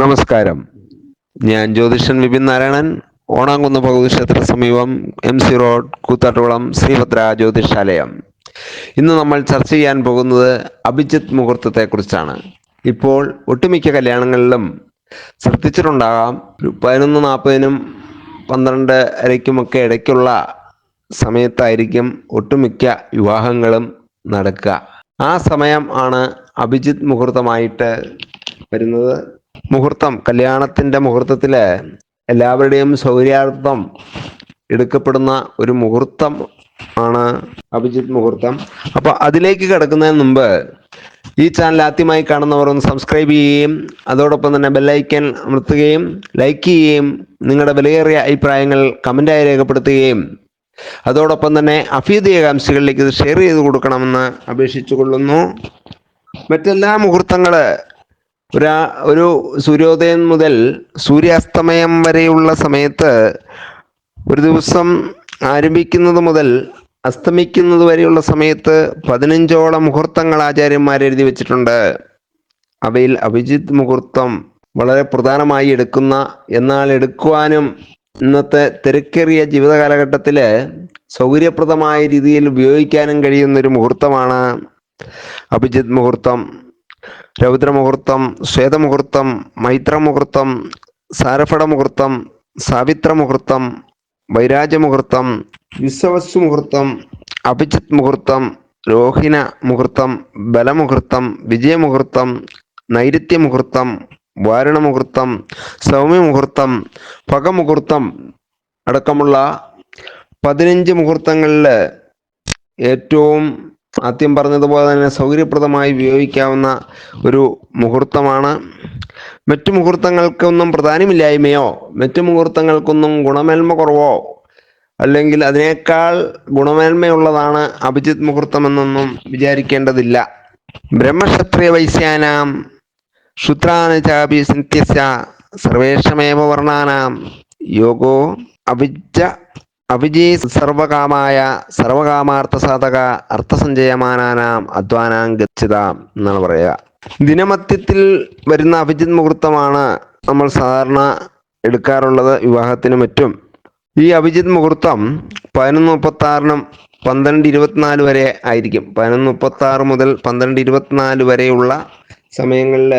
നമസ്കാരം. ഞാൻ ജ്യോതിഷൻ വിപിൻ നാരായണൻ. ഓണാങ്കുന്ന് ഭഗവതി സമീപം M C road Koothattukulam Sreebhadra Jyothishalayam. ഇന്ന് നമ്മൾ ചർച്ച ചെയ്യാൻ പോകുന്നത് അഭിജിത്ത് മുഹൂർത്തത്തെക്കുറിച്ചാണ്. ഇപ്പോൾ ഒട്ടുമിക്ക കല്യാണങ്ങളിലും ശ്രദ്ധിച്ചിട്ടുണ്ടാകാം പതിനൊന്ന് നാൽപ്പതിനും പന്ത്രണ്ട് അരയ്ക്കുമൊക്കെ ഇടയ്ക്കുള്ള സമയത്തായിരിക്കും ഒട്ടുമിക്ക വിവാഹങ്ങളും നടക്കുക. ആ സമയം ആണ് അഭിജിത്ത് മുഹൂർത്തമായിട്ട് വരുന്നത്. മുഹൂർത്തം കല്യാണത്തിന്റെ മുഹൂർത്തത്തിൽ എല്ലാവരുടെയും സൗകര്യാർത്ഥം എടുക്കപ്പെടുന്ന ഒരു മുഹൂർത്തം ആണ് അഭിജിത്ത് മുഹൂർത്തം. അപ്പൊ അതിലേക്ക് കിടക്കുന്നതിന് മുമ്പ് ഈ ചാനൽ ആദ്യമായി കാണുന്നവർ ഒന്ന് സബ്സ്ക്രൈബ് ചെയ്യുകയും അതോടൊപ്പം തന്നെ ബെല്ലൈക്കൻ അമർത്തുകയും ലൈക്ക് ചെയ്യുകയും നിങ്ങളുടെ വിലയേറിയ അഭിപ്രായങ്ങൾ കമന്റായി രേഖപ്പെടുത്തുകയും അതോടൊപ്പം തന്നെ അഭ്യുദയകാംക്ഷികളിലേക്ക് ഇത് ഷെയർ ചെയ്ത് കൊടുക്കണമെന്ന് അപേക്ഷിച്ചു കൊള്ളുന്നു മറ്റെല്ലാ മുഹൂർത്തങ്ങൾ ഒരാ ഒരു സൂര്യോദയം മുതൽ സൂര്യാസ്തമയം വരെയുള്ള സമയത്ത് ഒരു ദിവസം ആരംഭിക്കുന്നത് മുതൽ അസ്തമിക്കുന്നത് വരെയുള്ള സമയത്ത് പതിനഞ്ചോളം മുഹൂർത്തങ്ങൾ ആചാര്യന്മാർ എഴുതി വെച്ചിട്ടുണ്ട്. അവയിൽ അഭിജിത് മുഹൂർത്തം വളരെ പ്രധാനമായി എടുക്കുന്ന എന്നാൽ എടുക്കുവാനും ഇന്നത്തെ തിരക്കേറിയ ജീവിത കാലഘട്ടത്തിൽ സൗകര്യപ്രദമായ രീതിയിൽ ഉപയോഗിക്കാനും കഴിയുന്ന ഒരു മുഹൂർത്തമാണ് അഭിജിത് മുഹൂർത്തം. രൗദ്രമുഹൂർത്തം ശ്വേതമുഹൂർത്തം മൈത്രമുഹൂർത്തം സാരഫടമുഹൂർത്തം സാവിത്രമുഹൂർത്തം സാവിത്ര മുഹൂർത്തം വൈരാജമുഹൂർത്തം വിശ്വവസ്തു മുഹൂർത്തം അഭിജിത്ത് മുഹൂർത്തം രോഹിണ മുഹൂർത്തം ബലമുഹൂർത്തം വിജയമുഹൂർത്തം നൈരുത്യമുഹൂർത്തം വാരണമുഹൂർത്തം വാരണ മുഹൂർത്തം സൗമ്യ മുഹൂർത്തം പകമുഹൂർത്തം അടക്കമുള്ള പതിനഞ്ച് മുഹൂർത്തങ്ങളിൽ ഏറ്റവും ആദ്യം പറഞ്ഞതുപോലെ തന്നെ സൗകര്യപ്രദമായി ഉപയോഗിക്കാവുന്ന ഒരു മുഹൂർത്തമാണ്. മറ്റു മുഹൂർത്തങ്ങൾക്കൊന്നും പ്രധാനമില്ലായ്മയോ മറ്റു മുഹൂർത്തങ്ങൾക്കൊന്നും ഗുണമേന്മ കുറവോ അല്ലെങ്കിൽ അതിനേക്കാൾ ഗുണമേന്മയുള്ളതാണ് അഭിജിത് മുഹൂർത്തമെന്നൊന്നും വിചാരിക്കേണ്ടതില്ല. ബ്രഹ്മക്ഷത്രിയ വൈശ്യാനാം ശുദ്രാനചാപി നിത്യസ്യ സർവേഷമേവ വർണാനാം യോഗോ അഭിജ അഭിജീ സർവകാമായ സർവകാമാർത്ഥ സാധക അർത്ഥസഞ്ചയമാനാനാം അധ്വാനാം ഗച്ഛിത എന്നാണ് പറയുക. ദിനമത്യത്തിൽ വരുന്ന അഭിജിത് മുഹൂർത്തമാണ് നമ്മൾ സാധാരണ എടുക്കാറുള്ളത് വിവാഹത്തിനും മറ്റും. ഈ അഭിജിത് മുഹൂർത്തം പതിനൊന്ന് മുപ്പത്തി ആറിനും പന്ത്രണ്ട് ഇരുപത്തിനാല് വരെ ആയിരിക്കും. പതിനൊന്ന് മുപ്പത്തി ആറ് മുതൽ പന്ത്രണ്ട് ഇരുപത്തിനാല് വരെയുള്ള സമയങ്ങളിൽ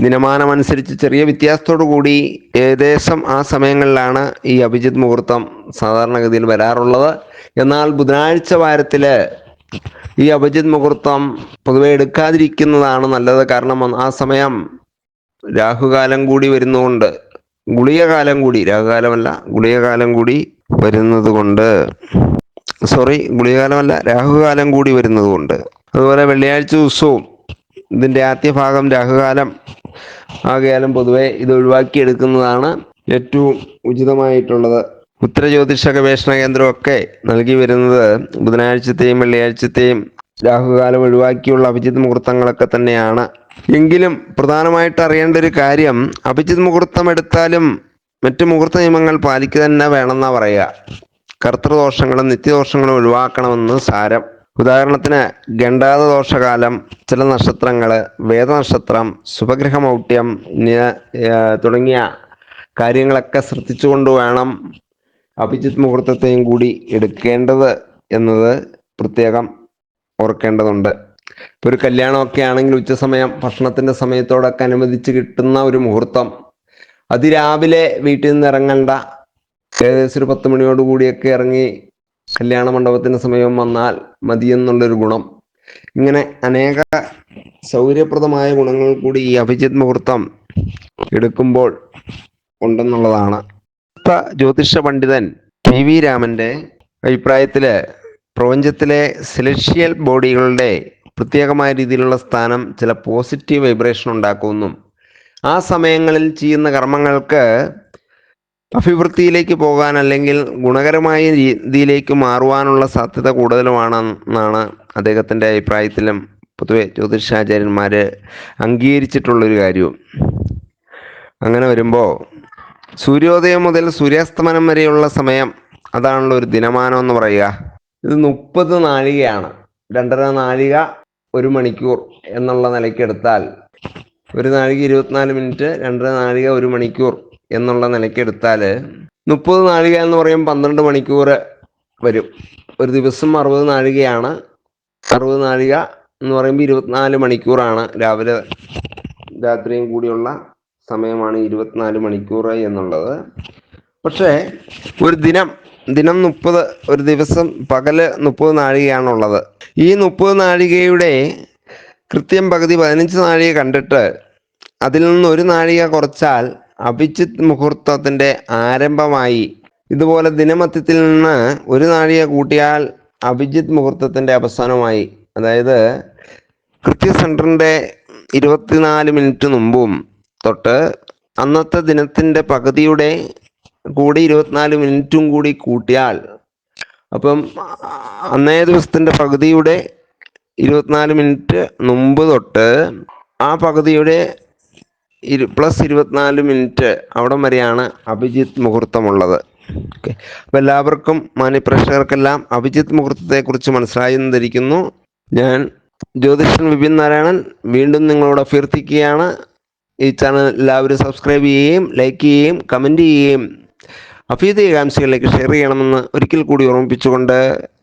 ദിനമാനമനുസരിച്ച് ചെറിയ വ്യത്യാസത്തോടു കൂടി ഏകദേശം ആ സമയങ്ങളിലാണ് ഈ അഭിജിത് മുഹൂർത്തം സാധാരണഗതിയിൽ വരാറുള്ളത്. എന്നാൽ ബുധനാഴ്ച വാരത്തിൽ ഈ അഭിജിത് മുഹൂർത്തം പൊതുവെ എടുക്കാതിരിക്കുന്നതാണ് നല്ലത്. കാരണം ആ സമയം രാഹുകാലം കൂടി വരുന്നതുകൊണ്ട് ഗുളികകാലം കൂടി രാഹുകാലമല്ല ഗുളികകാലം കൂടി വരുന്നത് കൊണ്ട് സോറി ഗുളികകാലമല്ല രാഹുകാലം കൂടി വരുന്നത് കൊണ്ട് അതുപോലെ വെള്ളിയാഴ്ച ദിവസവും ഇതിന്റെ ആദ്യ ഭാഗം രാഹുകാലം. ആകയാലും പൊതുവെ ഇത് ഒഴിവാക്കിയെടുക്കുന്നതാണ് ഏറ്റവും ഉചിതമായിട്ടുള്ളത്. ഉത്തര ജ്യോതിഷ ഗവേഷണ കേന്ദ്രമൊക്കെ നൽകി വരുന്നത് ബുധനാഴ്ചത്തെയും വെള്ളിയാഴ്ചത്തെയും രാഹുകാലം ഒഴിവാക്കിയുള്ള അഭിജിത് മുഹൂർത്തങ്ങളൊക്കെ തന്നെയാണ്. എങ്കിലും പ്രധാനമായിട്ട് അറിയേണ്ട ഒരു കാര്യം അഭിജിത് മുഹൂർത്തം എടുത്താലും മറ്റു മുഹൂർത്ത നിയമങ്ങൾ പാലിക്കുക തന്നെ വേണമെന്നാ പറയുക. കർത്തൃദോഷങ്ങളും നിത്യദോഷങ്ങളും ഒഴിവാക്കണമെന്ന് സാരം. ഉദാഹരണത്തിന് ഗണ്ടാത ദോഷകാലം ചില നക്ഷത്രങ്ങൾ വേദനക്ഷത്രം ശുഭഗ്രഹമൗട്യം തുടങ്ങിയ കാര്യങ്ങളൊക്കെ ശ്രദ്ധിച്ചുകൊണ്ട് വേണം അഭിജിത് മുഹൂർത്തത്തെയും കൂടി എടുക്കേണ്ടത് എന്നത് പ്രത്യേകം ഓർക്കേണ്ടതുണ്ട്. ഇപ്പൊ ഒരു കല്യാണമൊക്കെ ആണെങ്കിൽ ഉച്ചസമയം ഭക്ഷണത്തിന്റെ സമയത്തോടൊക്കെ അനുവദിച്ച് കിട്ടുന്ന ഒരു മുഹൂർത്തം. അതിരാവിലെ വീട്ടിൽ നിന്ന് ഇറങ്ങണ്ട. ഏകദേശം ഒരു പത്ത് മണിയോട് കൂടിയൊക്കെ ഇറങ്ങി കല്യാണ മണ്ഡപത്തിന് സമയം വന്നാൽ മതിയെന്നുള്ളൊരു ഗുണം. ഇങ്ങനെ അനേക സൗകര്യപ്രദമായ ഗുണങ്ങൾ കൂടി ഈ അഭിജിത് മുഹൂർത്തം എടുക്കുമ്പോൾ ഉണ്ടെന്നുള്ളതാണ്. ജ്യോതിഷ പണ്ഡിതൻ പി വി രാമന്റെ അഭിപ്രായത്തിൽ പ്രപഞ്ചത്തിലെ സെലക്ഷ്യൽ ബോഡികളുടെ പ്രത്യേകമായ രീതിയിലുള്ള സ്ഥാനം ചില പോസിറ്റീവ് വൈബ്രേഷൻ ഉണ്ടാക്കുമെന്നും ആ സമയങ്ങളിൽ ചെയ്യുന്ന കർമ്മങ്ങൾക്ക് അഭിവൃദ്ധിയിലേക്ക് പോകാൻ അല്ലെങ്കിൽ ഗുണകരമായ രീതിയിലേക്ക് മാറുവാനുള്ള സാധ്യത കൂടുതലുമാണെന്നാണ് അദ്ദേഹത്തിന്റെ അഭിപ്രായത്തിലും പൊതുവെ ജ്യോതിഷാചാര്യന്മാർ അംഗീകരിച്ചിട്ടുള്ളൊരു കാര്യവും. അങ്ങനെ വരുമ്പോൾ സൂര്യോദയം മുതൽ സൂര്യാസ്തമനം വരെയുള്ള സമയം അതാണല്ലോ ഒരു ദിനമാനം എന്ന് പറയുക. ഇത് മുപ്പത് നാഴികയാണ്. രണ്ടര നാഴിക ഒരു മണിക്കൂർ എന്നുള്ള നിലയ്ക്ക് എടുത്താൽ ഒരു നാഴിക ഇരുപത്തിനാല് മിനിറ്റ് രണ്ടര നാഴിക ഒരു മണിക്കൂർ എന്നുള്ള നിലയ്ക്ക് എടുത്താൽ മുപ്പത് നാഴിക എന്ന് പറയും പന്ത്രണ്ട് മണിക്കൂർ വരും. ഒരു ദിവസം അറുപത് നാഴികയാണ്. അറുപത് നാഴിക എന്ന് പറയുമ്പോൾ ഇരുപത്തിനാല് മണിക്കൂറാണ് രാവിലെ രാത്രിയും കൂടിയുള്ള സമയമാണ് ഇരുപത്തിനാല് മണിക്കൂർ എന്നുള്ളത്. പക്ഷേ ഒരു ദിനം ദിനം മുപ്പത് ഒരു ദിവസം പകൽ മുപ്പത് നാഴികയാണുള്ളത്. ഈ മുപ്പത് നാഴികയുടെ കൃത്യം പകുതി പതിനഞ്ച് നാഴിക കണ്ടിട്ട് അതിൽ നിന്ന് ഒരു നാഴിക കുറച്ചാൽ അഭിജിത്ത് മുഹൂർത്തത്തിന്റെ ആരംഭമായി. ഇതുപോലെ ദിനമത്യത്തിൽ നിന്ന് ഒരു നാഴിക കൂട്ടിയാൽ അഭിജിത് മുഹൂർത്തത്തിന്റെ അവസാനമായി അതായത് കൃത്യ സെന്ററിന്റെ ഇരുപത്തിനാല് മിനിറ്റ് മുമ്പും തൊട്ട് അന്നത്തെ ദിനത്തിന്റെ പകുതിയുടെ കൂടി ഇരുപത്തിനാല് മിനിറ്റും കൂടി കൂട്ടിയാൽ അപ്പം അന്നേ ദിവസത്തിന്റെ പകുതിയുടെ ഇരുപത്തിനാല് മിനിറ്റ് മുമ്പ് തൊട്ട് ആ പകുതിയുടെ ഇരു പ്ലസ് ഇരുപത്തിനാല് മിനിറ്റ് അവിടം വരെയാണ് അഭിജിത്ത് മുഹൂർത്തമുള്ളത്. ഓക്കെ അപ്പോൾ എല്ലാവർക്കും മാന്യപ്രേക്ഷകർക്കെല്ലാം അഭിജിത്ത് മുഹൂർത്തത്തെക്കുറിച്ച് മനസ്സിലായി എന്ന് ധരിക്കുന്നു ഞാൻ ജ്യോതിഷൻ വിപിൻ നാരായണൻ വീണ്ടും നിങ്ങളോട് അഭ്യർത്ഥിക്കുകയാണ്. ഈ ചാനൽ എല്ലാവരും സബ്സ്ക്രൈബ് ചെയ്യുകയും ലൈക്ക് ചെയ്യുകയും കമന്റ് ചെയ്യുകയും അഭ്യുദയ കാംക്ഷികളിലേക്ക് ഷെയർ ചെയ്യണമെന്ന് ഒരിക്കൽ കൂടി ഓർമ്മിപ്പിച്ചുകൊണ്ട്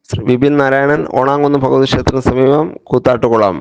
ശ്രീ വിപിൻ നാരായണൻ ഓണാങ്കുന്ന് ഭഗവതി ക്ഷേത്രത്തിന് സമീപം കൂത്താട്ടുകുളം.